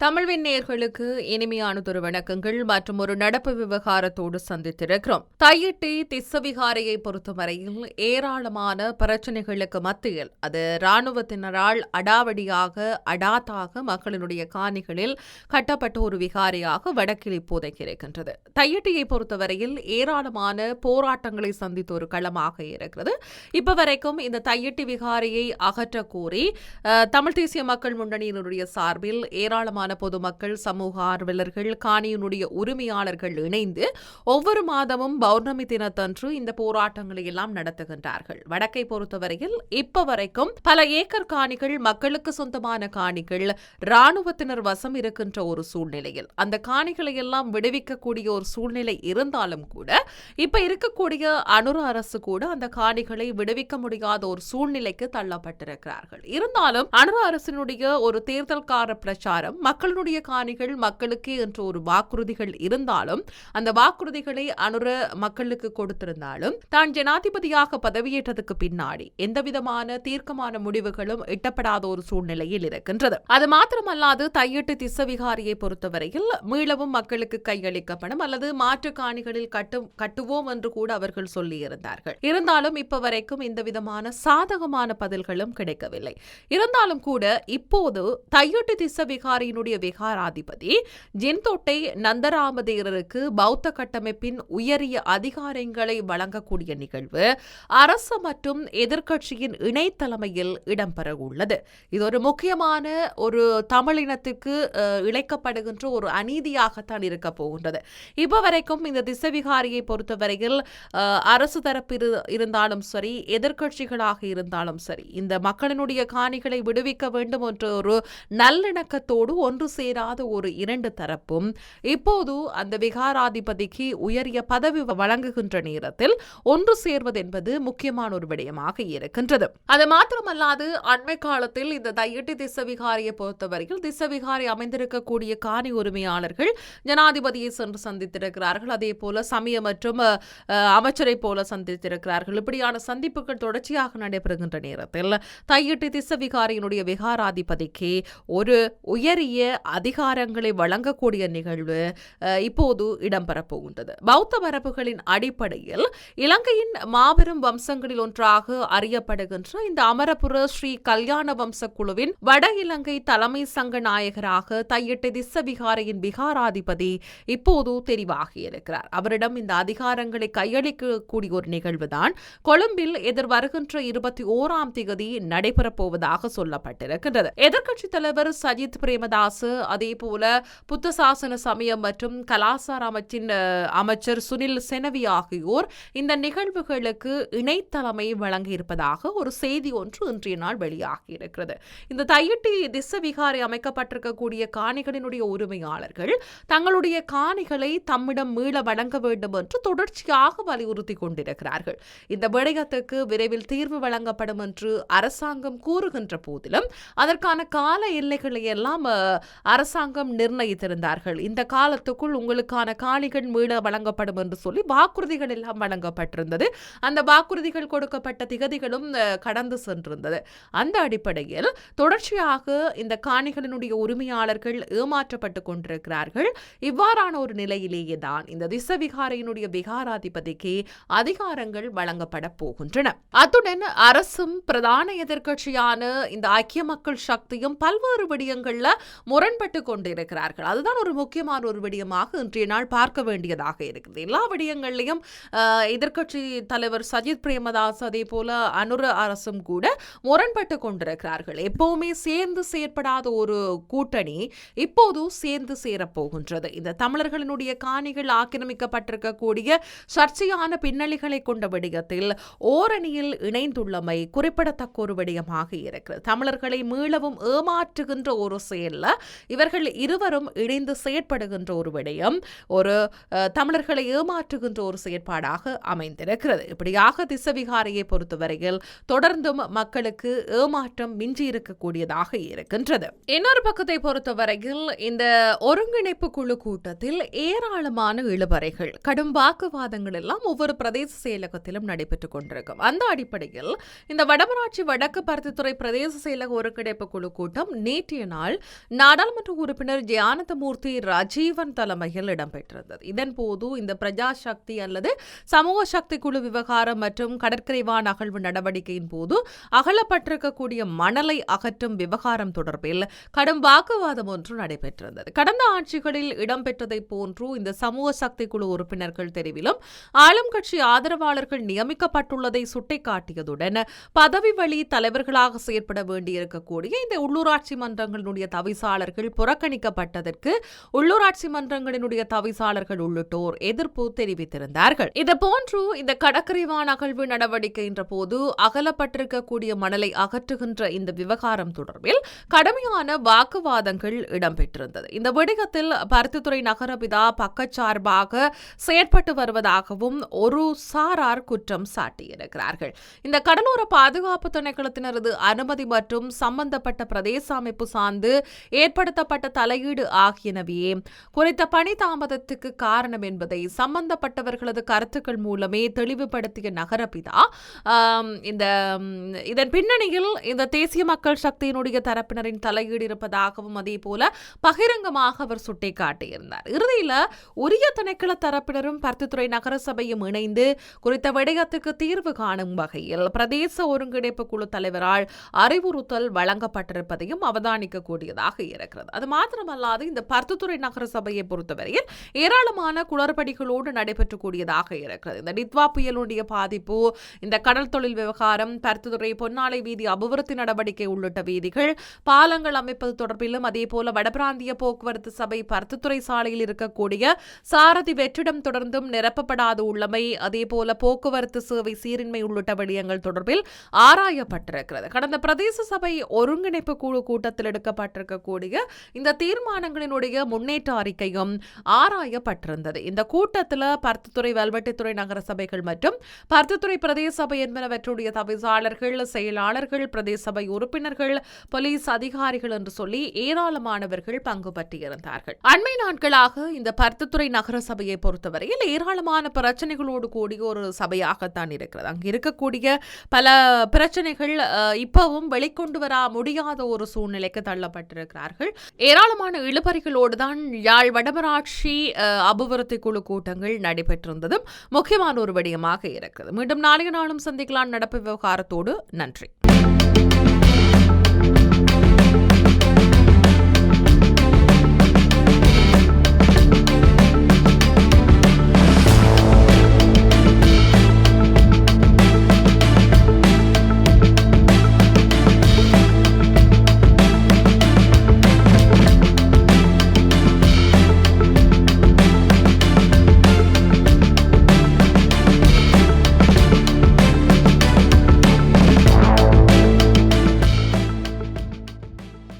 தமிழ்வின் நேர்களுக்கு இனிமையானதொரு வணக்கங்கள் மற்றும் ஒரு நடப்பு விவகாரத்தோடு சந்தித்திருக்கிறோம். தையிட்டி திசவிகாரையை பொறுத்தவரையில் ஏராளமான பிரச்சனைகளுக்கு மத்தியில் அது இராணுவத்தினரால் அடாவடியாக அடாத்தாக மக்களினுடைய காணிகளில் கட்டப்பட்ட ஒரு விகாரையாக வடக்கில் இப்போதைக்கு இருக்கின்றது. தையிட்டியை பொறுத்தவரையில் ஏராளமான போராட்டங்களை சந்தித்த ஒரு களமாக இருக்கிறது. இப்ப வரைக்கும் இந்த தையிட்டி விகாரையை அகற்ற கோரி தமிழ் தேசிய மக்கள் முன்னணியினுடைய சார்பில் ஏராளமான பொதுமக்கள் சமூக ஆர்வலர்கள் காணியினுடைய உரிமையாளர்கள் இணைந்து ஒவ்வொரு மாதமும் பௌர்ணமி தினத்தன்று இந்த போராட்டங்களை எல்லாம் நடத்துகின்றார்கள். வடக்கை பொறுத்தவரையில் இப்ப வரைக்கும் பல ஏக்கர் காணிகள் மக்களுக்கு சொந்தமான காணிகள் ராணுவத்தினர் வசம் இருக்கின்ற ஒரு சூழ்நிலையில். அந்த காணிகளை எல்லாம் விடுவிக்கக்கூடிய ஒரு சூழ்நிலை இருந்தாலும் கூட இப்ப இருக்கக்கூடிய அனுர அரசு கூட அந்த காணிகளை விடுவிக்க முடியாத ஒரு சூழ்நிலைக்கு தள்ளப்பட்டிருக்கிறார்கள். இருந்தாலும் அனுர அரசினுடைய ஒரு தேர்தல்கார பிரச்சாரம் மக்களுடைய காணிகள் மக்களுக்கு என்ற ஒரு வாக்குறுதிகள் இருந்தாலும் அந்த வாக்குறுதிகளை அனுர மக்களுக்கு கொடுத்திருந்தாலும் தான் ஜனாதிபதியாக பதவியேற்றதுக்கு பின்னாடி எந்தவிதமான தீர்க்கமான முடிவுகளும் எட்டப்படாத ஒரு சூழ்நிலையில் இருக்கின்றது. அது மாத்திரமல்லாது தையிட்டு திசவிகாரியை பொறுத்தவரையில் மீளவும் மக்களுக்கு கையளிக்கப்படும் அல்லது மாற்று காணிகளில் கட்டு கட்டுவோம் என்று கூட அவர்கள் சொல்லியிருந்தார்கள். இருந்தாலும் இப்ப வரைக்கும் இந்த விதமான சாதகமான பதில்களும் கிடைக்கவில்லை. இருந்தாலும் கூட இப்போது தையொட்டு திசவிகாரியினுடைய விகாராதிபதி ஜின்தோட்டை நந்தராமதேரருக்கு பௌத்த கட்டமைப்பின் உயரிய அதிகாரங்களை வழங்கக்கூடிய நிகழ்வு அரசு மற்றும் எதிர்க்கட்சியின் இணைத்தலைமையில் இடம்பெற உள்ளது. இது ஒரு முக்கியமான ஒரு தமிழினத்துக்கு இழைக்கப்படுகின்ற ஒரு அநீதியாகத்தான் இருக்க போகின்றது. இப்ப வரைக்கும் இந்த திசவிகாரியை பொறுத்தவரையில் அரசு தரப்பு இரு- இருந்தாலும் சரி எதிர்க்கட்சிகளாக இருந்தாலும் சரி இந்த மக்களினுடைய காணிகளை விடுவிக்க வேண்டும் என்ற ஒரு நல்லிணக்கத்தோடு ஒன்று ஒன்று சேராத ஒரு இரண்டு தரப்பும் இப்போது அந்த விகாராதிபதிக்கு உயரிய பதவி வழங்குகின்ற நேரத்தில் ஒன்று சேர்வது என்பது முக்கியமான ஒரு விடயமாக இருக்கின்றது. அது மாத்திரமல்லாது அண்மை காலத்தில் இந்த தையட்டி திசவிகாரியை பொறுத்தவரையில் திசவிகாரி அமைந்திருக்கக்கூடிய காணி உரிமையாளர்கள் ஜனாதிபதியை சென்று சந்தித்திருக்கிறார்கள். அதே போல சமய மற்றும் அமைச்சரை போல சந்தித்திருக்கிறார்கள். இப்படியான சந்திப்புகள் தொடர்ச்சியாக நடைபெறுகின்ற நேரத்தில் தையிட்டு திசவிகாரியினுடைய விகாராதிபதிக்கு ஒரு உயரிய அதிகாரங்களை வழங்கக்கூடிய நிகழ்வு இப்போது இடம்பெறப் போகின்றது பௌத்த மரபுகளின் அடிப்படையில் இலங்கையின் மாபெரும் வம்சங்களில் ஒன்றாக அறியப்படுகின்ற இந்த அமரபுர ஸ்ரீ கல்யாண வம்ச குழுவின் வட இலங்கை தலைமை சங்க நாயகராக தையிட்டு திசவிகாரையின் விகாராதிபதி இப்போது தெரிவாகியிருக்கிறார். அவரிடம் இந்த அதிகாரங்களை கையளிக்கக்கூடிய ஒரு நிகழ்வுதான். கொழும்பில் எதிர்வருகின்ற இருபத்தி ஓராம் திகதி நடைபெறப் போவதாக சொல்லப்பட்டிருக்கின்றது. எதிர்க்கட்சித் தலைவர் சஜித் பிரேமதாஸ் அதே அதேபோல புத்த சாசன சமயம் மற்றும் கலாசார அமைச்சின் அமைச்சர் சுனில் செனவி ஆகியோர் இந்த நிகழ்வுகளுக்கு இணைத்தலைமை வழங்கியிருப்பதாக ஒரு செய்தி ஒன்று இன்றைய நாள் வெளியாகி இருக்கிறது. இந்த தையிட்டி திசவிகாரை அமைக்கப்பட்டிருக்கக்கூடிய காணிகளினுடைய உரிமையாளர்கள் தங்களுடைய காணிகளை தம்மிடம் மீள வழங்க வேண்டும் என்று தொடர்ச்சியாக வலியுறுத்தி கொண்டிருக்கிறார்கள். இந்த விடயத்துக்கு விரைவில் தீர்வு வழங்கப்படும் என்று அரசாங்கம் கூறுகின்ற போதிலும் அதற்கான கால எல்லைகளை எல்லாம் அரசாங்கம் நிர்ணயித்திருந்தார்கள். இந்த காலத்துக்குள் உங்களுக்கான காணிகள் மீள வழங்கப்படும் என்று சொல்லி வாக்குறுதிகள் எல்லாம் வழங்கப்பட்டிருந்தது. அந்த வாக்குறுதிகள் கொடுக்கப்பட்ட திகதிகளும் கடந்து சென்றிருந்தது. அந்த அடிப்படையில் தொடர்ச்சியாக இந்த காணிகளினுடைய உரிமையாளர்கள் ஏமாற்றப்பட்டு கொண்டிருக்கிறார்கள். இவ்வாறான ஒரு நிலையிலேயே தான் இந்த திசவிகாரையினுடைய விகாராதிபதிக்கு அதிகாரங்கள் வழங்கப்பட போகின்றன. அத்துடன் அரசும் பிரதான எதிர்க்கட்சியான இந்த ஐக்கிய மக்கள் சக்தியும் பல்வேறு விடயங்கள்ல முரண்பட்டு கொண்டிருக்கிறார்கள். அதுதான் ஒரு முக்கியமான ஒரு விடயமாக இன்றைய நாள் பார்க்க வேண்டியதாக இருக்கிறது. எல்லா விடயங்கள்லையும் எதிர்கட்சி எதிர்க்கட்சி தலைவர் சஜித் பிரேமதாஸ் அதே போல அனுர அரசும் கூட முரண்பட்டு கொண்டிருக்கிறார்கள். எப்பவுமே சேர்ந்து செயற்படாத ஒரு கூட்டணி இப்போது சேர்ந்து சேரப்போகின்றது இந்த தமிழர்களினுடைய காணிகள் ஆக்கிரமிக்கப்பட்டிருக்கக்கூடிய சர்ச்சையான பின்னணிகளை கொண்ட விடயத்தில் ஓரணியில் இணைந்துள்ளமை குறிப்பிடத்தக்க ஒரு விடயமாக இருக்கிறது. தமிழர்களை மீளவும் ஏமாற்றுகின்ற ஒரு செயலில் இவர்கள் இருவரும் இணைந்து செயற்படுகின்ற ஒரு விடயம் ஒரு தமிழர்களை ஏமாற்றுகின்ற ஒரு செயற்பாடாக அமைந்திருக்கிறது. இப்படியாக திசவிகாரையை பொறுத்தவரையில் தொடர்ந்தும் மக்களுக்கு ஏமாற்றம் மிஞ்சி இருக்கக்கூடியதாக இருக்கின்றது. இன்னொரு பக்கத்தை பொறுத்தவரையில் இந்த ஒருங்கிணைப்பு குழு கூட்டத்தில் ஏராளமான இழுபறைகள் கடும் வாக்குவாதங்கள் எல்லாம் ஒவ்வொரு பிரதேச செயலகத்திலும் நடைபெற்றுக் கொண்டிருக்கும். அந்த அடிப்படையில் இந்த வடமராட்சி வடக்கு பருத்தித்துறை பிரதேச செயலக ஒருங்கிணைப்பு குழு கூட்டம் நேற்றைய நாள் நாடாளுமன்ற உறுப்பினர் ஜெயானந்தமூர்த்தி ராஜீவன் தலைமையில் இடம்பெற்றிருந்தது. இதன்போது இந்த பிரஜா சக்தி அல்லது சமூக சக்தி குழு விவகாரம் மற்றும் கடற்கரைவான் அகழ்வு நடவடிக்கையின் போது அகலப்பட்டிருக்கக்கூடிய மணலை அகற்றும் விவகாரம் தொடர்பில் கடும் வாக்குவாதம் ஒன்று நடைபெற்றிருந்தது. கடந்த ஆட்சிகளில் இடம்பெற்றதை போன்று இந்த சமூக சக்தி குழு உறுப்பினர்கள் தெரிவிலும் ஆளும் கட்சி ஆதரவாளர்கள் நியமிக்கப்பட்டுள்ளதை சுட்டிக்காட்டியதுடன் பதவி வழி தலைவர்களாக செயற்பட வேண்டியிருக்கக்கூடிய இந்த உள்ளூராட்சி மன்றங்களுடைய தவிசார் தவிசாளர்கள் புறக்கணிக்கப்பட்டதற்கு உள்ளூராட்சி மன்றங்களினுடைய தவிசாளர்கள் உள்ளிட்டோர் எதிர்ப்பு தெரிவித்திருந்தார்கள். இதுபோன்று இந்த கடற்கரைவான் அகழ்வு நடவடிக்கை என்ற போது அகலப்பட்டிருக்கக்கூடிய மணலை அகற்றுகின்ற இந்த விவகாரம் தொடர்பில் கடுமையான வாக்குவாதங்கள் இடம்பெற்றிருந்தது. இந்த விடயத்தில் பருத்தித்துறை நகரபிதா பக்கச்சார்பாக செயற்பட்டு வருவதாகவும் ஒரு சாரார் குற்றம் சாட்டியிருக்கிறார்கள். இந்த கடலோர பாதுகாப்பு திணைக்களத்தினரது அனுமதி மற்றும் சம்பந்தப்பட்ட பிரதேச அமைப்பு சார்ந்து ஏற்படுத்தப்பட்ட தலையீடு ஆகியனவையே குறித்த பணி தாமதத்துக்கு காரணம் என்பதை சம்பந்தப்பட்டவர்களது கருத்துக்கள் மூலமே தெளிவுபடுத்திய நகரபிதா இந்த இதன் பின்னணியில் இந்த தேசிய மக்கள் சக்தியினுடைய தரப்பினரின் தலையீடு இருப்பதாகவும் அதே போல பகிரங்கமாக அவர் சுட்டிக்காட்டியிருந்தார். இறுதியில் உரிய திணைக்கள தரப்பினரும் பருத்தித்துறை நகரசபையும் இணைந்து குறித்த விடயத்துக்கு தீர்வு காணும் வகையில் பிரதேச ஒருங்கிணைப்பு குழு தலைவரால் அறிவுறுத்தல் வழங்கப்பட்டிருப்பதையும் அவதானிக்கக்கூடியதாக இருக்கிறது அது மாத்திரமல்லாது இந்த பருத்துத்துறை நகர சபையை பொறுத்தவரையில் ஏராளமான குளறுபடிகளோடு நடைபெற்றக்கூடியதாக இருக்கிறது. இந்த நித்வா புயலுடைய பாதிப்பு இந்த கடல் தொழில் விவகாரம் பருத்துத்துறை பொன்னாலை வீதி அபிவிருத்தி நடவடிக்கை உள்ளிட்ட வீதிகள் பாலங்கள் அமைப்பது தொடர்பிலும் அதே போல வடபிராந்திய போக்குவரத்து சபை பருத்துத்துறை சாலையில் இருக்கக்கூடிய சாரதி வெற்றிடம் தொடர்ந்தும் நிரப்பப்படாது உள்ளமை அதே போல போக்குவரத்து சேவை சீரின்மை உள்ளிட்ட விடயங்கள் தொடர்பில் ஆராயப்பட்டிருக்கிறது. கடந்த பிரதேச சபை ஒருங்கிணைப்பு குழு கூட்டத்தில் எடுக்கப்பட்டிருக்கக்கூடிய இந்த தீர்மானங்களினுடைய முன்னேற்ற அறிக்கையும் ஆராயப்பட்டிருந்தது. இந்த கூட்டத்தில் பருத்தித்துறை வல்வெட்டித்துறை நகர சபைகள் மற்றும் பருத்தித்துறை பிரதேச சபை என்பனவற்றுடைய தவிசாளர்கள் செயலாளர்கள் பிரதேச சபை உறுப்பினர்கள் போலீஸ் அதிகாரிகள் என்று சொல்லி ஏராளமானவர்கள் பங்கு பற்றியிருந்தார்கள். அண்மை நாட்களாக இந்த பருத்தித்துறை நகர சபையை பொறுத்தவரையில் ஏராளமான பிரச்சனைகளோடு கூடிய ஒரு சபையாகத்தான் இருக்கிறது. அங்கு இருக்கக்கூடிய பல பிரச்சனைகள் இப்பவும் வெளிக்கொண்டு வர முடியாத ஒரு சூழ்நிலைக்கு தள்ளப்பட்டிருக்கிறார்கள். ஏராளமான இழுபறிகளோடு தான் யாழ் வடமராட்சி அபிவிருத்தி குழு கூட்டங்கள் நடைபெற்றிருந்ததும் முக்கியமான ஒரு விடயமாக இருக்கிறது. மீண்டும் நாளைய நாளும் சந்திக்கலாம். நடப்பு விவகாரத்தோடு நன்றி.